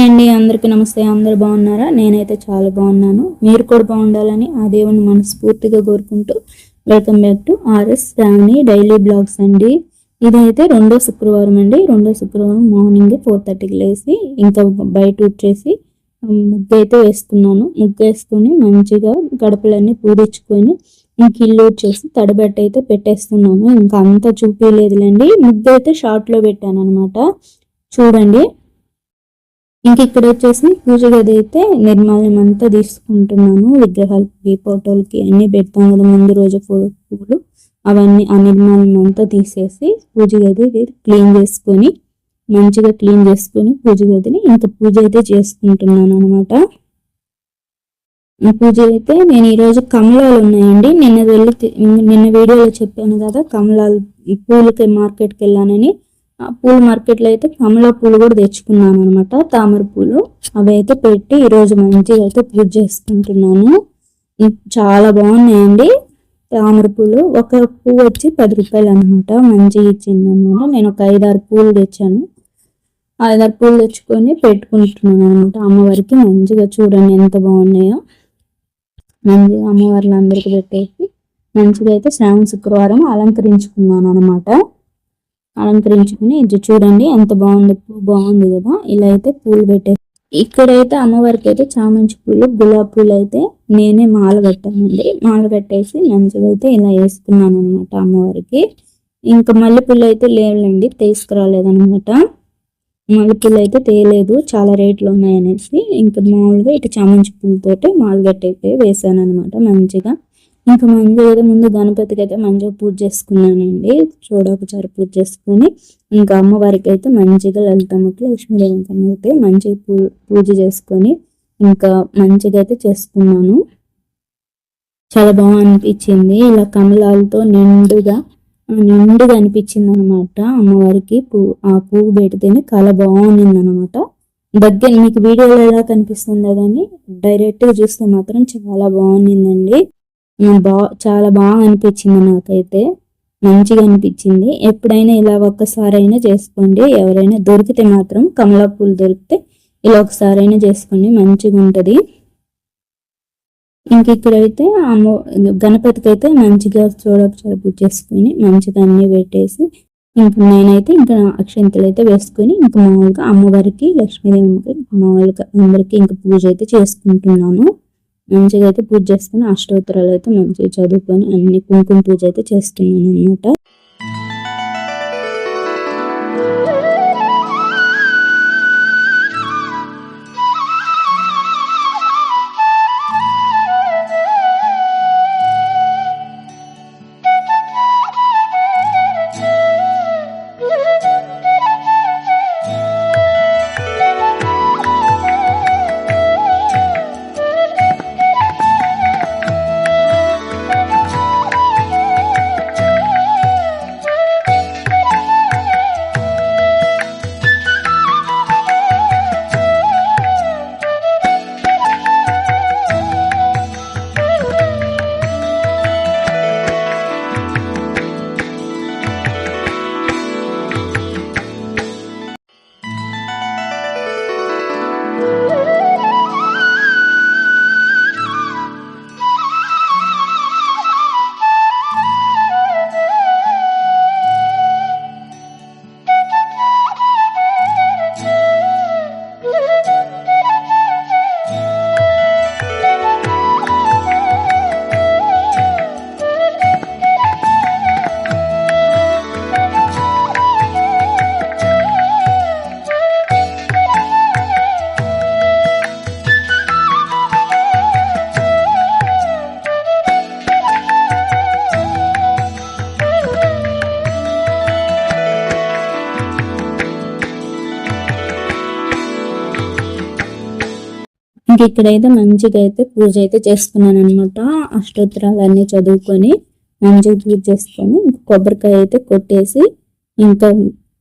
Hi అండి అందరికీ నమస్తే. అందరు బాగున్నారా? నేనైతే చాలా బాగున్నాను. మీరు కూడా బాగుండాలని ఆ దేవుని మనస్ఫూర్తిగా కోరుకుంటూ welcome back to R S Sravani daily blogs అండి. ఇదైతే రెండో శుక్రవారం అండి. రెండో శుక్రవారం మార్నింగ్ ఫోర్ థర్టీకి లేసి ఇంకా బయట వచ్చేసి ముగ్గు అయితే వేసుకున్నాను. ముగ్గు వేసుకొని మంచిగా గడపలన్నీ పూడించుకొని ఇంక ఇల్లు వచ్చేసి తడబెట్ట అయితే పెట్టేస్తున్నాను ఇంకా అంతా చూపించలేదులేండి ముగ్గు అయితే షార్ట్లో పెట్టాను అనమాట చూడండి. ఇంక ఇక్కడ వచ్చేసి పూజ గది అయితే నిర్మాణం అంతా తీసుకుంటున్నాను. విగ్రహాలకి ఫోటోలకి అన్ని పెడతాం కదా ముందు రోజు పూలు. అవన్నీ ఆ నిర్మాణం అంతా తీసేసి పూజ గది క్లీన్ చేసుకొని మంచిగా క్లీన్ చేసుకొని పూజ గదిని ఇంకా పూజ అయితే చేసుకుంటున్నాను అనమాట పూజ అయితే నేను ఈరోజు కమలాలు ఉన్నాయండి. నిన్న వెళ్ళి నిన్న వీడియోలో చెప్పాను కదా కమలాలు పూలకి మార్కెట్కి వెళ్ళానని. పూల మార్కెట్లో అయితే కమల పూలు కూడా తెచ్చుకున్నాను అనమాట తామర పూలు అవి అయితే పెట్టి ఈరోజు మంచిగా అయితే పూజ చేసుకుంటున్నాను. చాలా బాగున్నాయండి. తామర పూలు ఒక పువ్వు వచ్చి పది రూపాయలు అనమాట మంచిగా ఇచ్చింది అనమాట నేను ఒక ఐదారు పూలు తెచ్చాను. ఐదారు పూలు తెచ్చుకొని పెట్టుకుంటున్నాను అనమాట అమ్మవారికి మంచిగా చూడండి ఎంత బాగున్నాయో. మంచిగా అమ్మవార్లు అందరికి పెట్టేసి మంచిగా అయితే శ్రావణ శుక్రవారం అలంకరించుకున్నాను అనమాట అలంకరించుకుని ఇది చూడండి ఎంత బాగుంది పువ్వు బాగుంది కదా ఇలా అయితే పూలు పెట్టే ఇక్కడైతే అమ్మవారికి అయితే చామంతి పూలు గులాబీ పూలు అయితే నేనే మాల కట్టానండి. మాల కట్టేసి మంచిగా అయితే ఇలా వేసుకున్నాను అనమాట అమ్మవారికి. ఇంకా మల్లెపూలు అయితే లేవులేండి తీసుకురాలేదనమాట మల్లెపూలు అయితే తేయలేదు చాలా రేట్లు ఉన్నాయనేసి ఇంకా మామూలుగా ఇటు చామంతి పూలతోటి మాల కట్టయితే వేసాను అనమాట మంచిగా. ఇంకా మంచిగా అయితే ముందు గణపతికి అయితే మంచిగా పూజ చేసుకున్నానండి. చూడ ఒకసారి పూజ చేసుకుని ఇంకా అమ్మవారికి అయితే మంచిగా లలితమ్మకి లక్ష్మీదేవికి అయితే మంచిగా పూ పూజ చేసుకొని ఇంకా మంచిగా అయితే చేసుకున్నాను. చాలా బాగా అనిపించింది. ఇలా కమలాలతో నిండుగా నిండుగా అనిపించింది అనమాట అమ్మవారికి. పూ ఆ పువ్వు పెడితేనే చాలా బాగుంది అనమాట దగ్గర మీకు వీడియోలో ఎలా కనిపిస్తుందో కానీ డైరెక్ట్గా చూస్తే మాత్రం చాలా బాగుండిందండి. బా చాలా బాగా అనిపించింది నాకైతే. మంచిగా అనిపించింది. ఎప్పుడైనా ఇలా ఒక్కసారైనా చేసుకోండి. ఎవరైనా దొరికితే మాత్రం కమలా పూలు దొరికితే ఇలా ఒకసారైనా చేసుకోండి. మంచిగా ఉంటుంది. ఇంక ఇక్కడైతే అమ్మ గణపతికి అయితే మంచిగా చూడపు పూజ చేసుకుని మంచిగా అన్ని పెట్టేసి ఇంక నేనైతే ఇంకా అక్షంతలు అయితే వేసుకొని ఇంక మామూలుగా అమ్మవారికి లక్ష్మీదేవికి మామూలుగా అందరికీ ఇంక పూజ అయితే చేసుకుంటున్నాను. మంచిగా అయితే పూజ చేసుకుని అష్టోత్తరాలు అయితే మంచిగా చదువుకొని అన్ని కుంకుమ పూజ అయితే చేస్తున్నాను అనమాట ఇంక ఇక్కడైతే మంచిగా అయితే పూజ అయితే చేసుకున్నాను అనమాట అష్టోత్తరాలు అన్ని చదువుకొని మంచిగా పూజ చేసుకొని కొబ్బరికాయ అయితే కొట్టేసి ఇంకా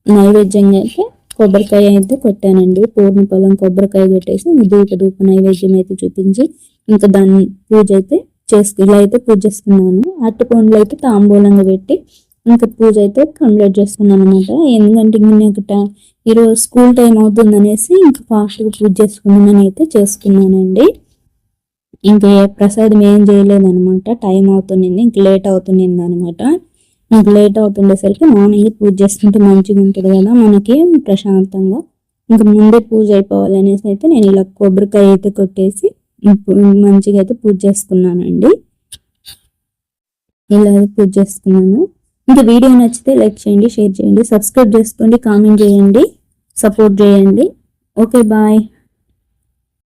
నైవేద్యంగా అయితే కొబ్బరికాయ అయితే కొట్టానండి. పూర్ణ పొలం కొబ్బరికాయ పెట్టేసి దీప ధూప నైవేద్యం అయితే చూపించి ఇంకా దాన్ని పూజ అయితే చేసుకు ఇలా అయితే పూజ చేసుకున్నాను. అట్టి పండ్లు అయితే తాంబూలంగా పెట్టి ఇంకా పూజ అయితే కంప్లీట్ చేసుకున్నాను అనమాట ఎందుకంటే ఇంకా ఈరోజు స్కూల్ టైం అవుతుంది అనేసి ఇంకా ఫాస్ట్గా పూజ చేసుకుందామని అయితే చేసుకున్నానండి. ఇంకా ఏ ప్రసాదం ఏం చేయలేదనమాట టైం అవుతుంది ఇంక లేట్ అవుతుంది అనమాట నాకు లేట్ అవుతుండేసరికి మార్నింగ్ పూజ చేసుకుంటే మంచిగా ఉంటుంది కదా మనకి ప్రశాంతంగా. ఇంకా ముందే పూజ అయిపోవాలి అనేసి అయితే నేను ఇలా కొబ్బరికాయ అయితే కొట్టేసి మంచిగా అయితే పూజ చేసుకున్నానండి. ఇలా పూజ చేసుకున్నాను. ఇంకా వీడియో నచ్చితే లైక్ చేయండి షేర్ చేయండి సబ్స్క్రైబ్ చేసుకోండి కామెంట్ చేయండి. సపోర్ట్ చేయండి. Okay bye.